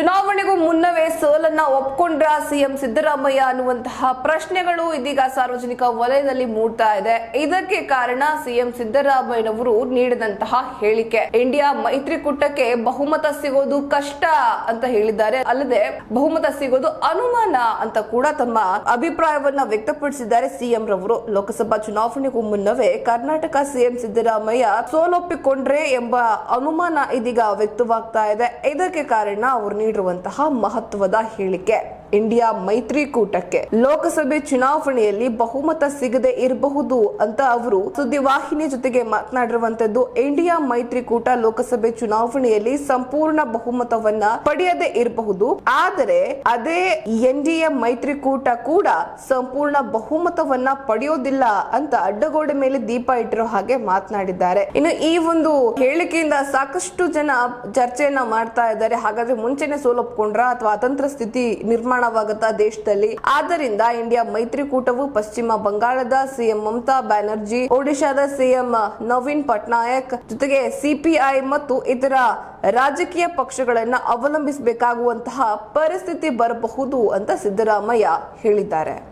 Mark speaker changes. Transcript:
Speaker 1: ಚುನಾವಣೆಗೂ ಮುನ್ನವೇ ಸೋಲನ್ನ ಒಪ್ಕೊಂಡ್ರ ಸಿಎಂ ಸಿದ್ದರಾಮಯ್ಯ ಅನ್ನುವಂತಹ ಪ್ರಶ್ನೆಗಳು ಇದೀಗ ಸಾರ್ವಜನಿಕ ವಲಯದಲ್ಲಿ ಮೂಡ್ತಾ ಇದೆ. ಇದಕ್ಕೆ ಕಾರಣ ಸಿಎಂ ಸಿದ್ದರಾಮಯ್ಯನವರು ನೀಡಿದಂತಹ ಹೇಳಿಕೆ. ಇಂಡಿಯಾ ಮೈತ್ರಿಕೂಟಕ್ಕೆ ಬಹುಮತ ಸಿಗೋದು ಕಷ್ಟ ಅಂತ ಹೇಳಿದ್ದಾರೆ. ಅಲ್ಲದೆ ಬಹುಮತ ಸಿಗೋದು ಅನುಮಾನ ಅಂತ ಕೂಡ ತಮ್ಮ ಅಭಿಪ್ರಾಯವನ್ನ ವ್ಯಕ್ತಪಡಿಸಿದ್ದಾರೆ ಸಿಎಂ ರವರು. ಲೋಕಸಭಾ ಚುನಾವಣೆಗೂ ಮುನ್ನವೇ ಕರ್ನಾಟಕ ಸಿಎಂ ಸಿದ್ದರಾಮಯ್ಯ ಸೋಲೊಪ್ಪಿಕೊಂಡ್ರೆ ಎಂಬ ಅನುಮಾನ ಇದೀಗ ವ್ಯಕ್ತವಾಗ್ತಾ ಇದೆ. ಇದಕ್ಕೆ ಕಾರಣ ಅವರು ನೀಡಿರುವಂತಹ ಮಹತ್ವದ ಹೇಳಿಕೆ. കളിലേക്ക് ಇಂಡಿಯಾ ಮೈತ್ರಿಕೂಟಕ್ಕೆ ಲೋಕಸಭೆ ಚುನಾವಣೆಯಲ್ಲಿ ಬಹುಮತ ಸಿಗದೆ ಇರಬಹುದು ಅಂತ ಅವರು ಸುದ್ದಿವಾಹಿನಿ ಜೊತೆಗೆ ಮಾತನಾಡಿರುವಂತದ್ದು, ಇಂಡಿಯಾ ಮೈತ್ರಿಕೂಟ ಲೋಕಸಭೆ ಚುನಾವಣೆಯಲ್ಲಿ ಸಂಪೂರ್ಣ ಬಹುಮತವನ್ನ ಪಡೆಯದೆ ಇರಬಹುದು. ಆದರೆ ಅದೇ ಎನ್ ಡಿ ಎ ಮೈತ್ರಿಕೂಟ ಕೂಡ ಸಂಪೂರ್ಣ ಬಹುಮತವನ್ನ ಪಡೆಯೋದಿಲ್ಲ ಅಂತ ಅಡ್ಡಗೋಡೆ ಮೇಲೆ ದೀಪ ಇಟ್ಟಿರೋ ಹಾಗೆ ಮಾತನಾಡಿದ್ದಾರೆ. ಇನ್ನು ಈ ಒಂದು ಹೇಳಿಕೆಯಿಂದ ಸಾಕಷ್ಟು ಜನ ಚರ್ಚೆಯನ್ನ ಮಾಡ್ತಾ ಇದ್ದಾರೆ. ಹಾಗಾದ್ರೆ ಮುಂಚೆನೆ ಸೋಲೊಪ್ಕೊಂಡ್ರ? ಅಥವಾ ಅತಂತ್ರ ಸ್ಥಿತಿ ನಿರ್ಮಾಣವಾಗುತ್ತಾ ದೇಶದಲ್ಲಿ. ಆದ್ದರಿಂದ ಇಂಡಿಯಾ ಮೈತ್ರಿಕೂಟವು ಪಶ್ಚಿಮ ಬಂಗಾಳದ ಸಿಎಂ ಮಮತಾ ಬ್ಯಾನರ್ಜಿ, ಒಡಿಶಾದ ಸಿಎಂ ನವೀನ್ ಪಟ್ನಾಯಕ್ ಜೊತೆಗೆ ಸಿಪಿಐ ಮತ್ತು ಇತರ ರಾಜಕೀಯ ಪಕ್ಷಗಳನ್ನ ಅವಲಂಬಿಸಬೇಕಾಗುವಂತಹ ಪರಿಸ್ಥಿತಿ ಬರಬಹುದು ಅಂತ ಸಿದ್ದರಾಮಯ್ಯ ಹೇಳಿದ್ದಾರೆ.